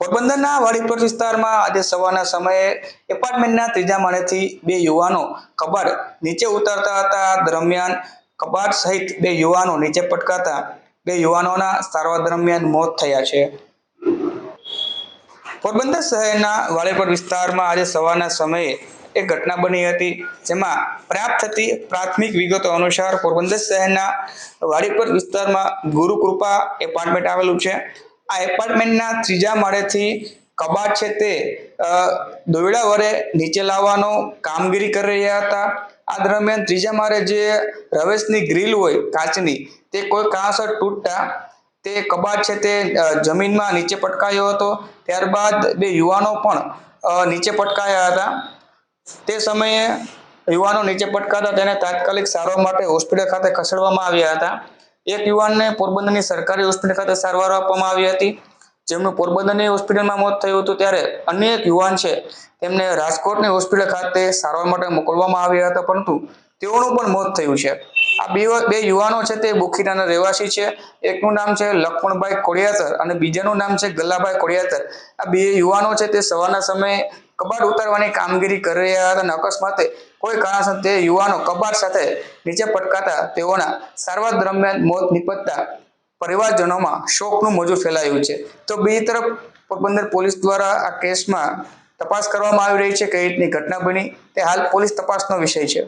પોરબંદરના વાડીપર વિસ્તારમાં આજે સવારના સમયે એપાર્ટમેન્ટના ત્રીજા માળેથી બે યુવાનો કબાટ નીચે ઉતરતા હતા. દરમિયાન કબાટ સહિત બે યુવાનો નીચે પટકાતા બે યુવાનોના સારવાર દરમિયાન મોત થયા છે. પોરબંદર શહેરના વાડીપર વિસ્તારમાં આજે સવારના સમયે એક ઘટના બની હતી, જેમાં પ્રાપ્ત થતી પ્રાથમિક વિગતો અનુસાર પોરબંદર શહેરના વાડીપર વિસ્તારમાં ગુરુકૃપા એપાર્ટમેન્ટ આવેલું છે. આ એપાર્ટમેન્ટના ત્રીજા માળેથી કબાટ છે તે દોરડા વડે નીચે લાવવાનો કામગીરી કરી રહ્યા હતા. આ દરમિયાન ત્રીજા માળે જે રવેશની ગ્રીલ હોય કાચની, તે કોઈ કારણસર તૂટતા તે કબાટ છે તે જમીનમાં નીચે પટકાયો હતો. ત્યારબાદ બે યુવાનો પણ નીચે પટકાયા હતા. તે સમયે યુવાનો નીચે પટકાતા તેને તાત્કાલિક સારવાર માટે હોસ્પિટલ ખાતે ખસેડવામાં આવ્યા હતા. એક યુવાનને પોરબંદરની સરકારી હોસ્પિટલ ખાતે સારવાર આપવામાં આવી હતી. જેમનું પોરબંદરની હોસ્પિટલમાં મોત થયું હતું ત્યારે અન્ય એક યુવાન છે તેમને રાજકોટની હોસ્પિટલ ખાતે સારવાર માટે મોકલવામાં આવ્યા હતા, પરંતુ તેઓનું પણ મોત થયું છે. આ બે બે યુવાનો છે તે બુખીરાના રહેવાસી છે. એકનું નામ છે લક્ષ્મણભાઈ કોડિયાતર અને બીજાનું નામ છે ગલ્લાભાઈ કોડિયાતર. આ બે યુવાનો છે તે સવારના સમયે કબાટ ઉતારવાની કામગીરી કરી રહ્યા હતા. અને અકસ્માતે કોઈ કારણસર તે યુવાનો કબાટ સાથે નીચે પટકાતા તેઓના સારવાર દરમિયાન મોત નિપજતા પરિવારજનોમાં શોકનું મોજું ફેલાયું છે. તો બીજી તરફ પોરબંદર પોલીસ દ્વારા આ કેસમાં તપાસ કરવામાં આવી રહી છે. કઈ રીતની ઘટના બની તે હાલ પોલીસ તપાસનો વિષય છે.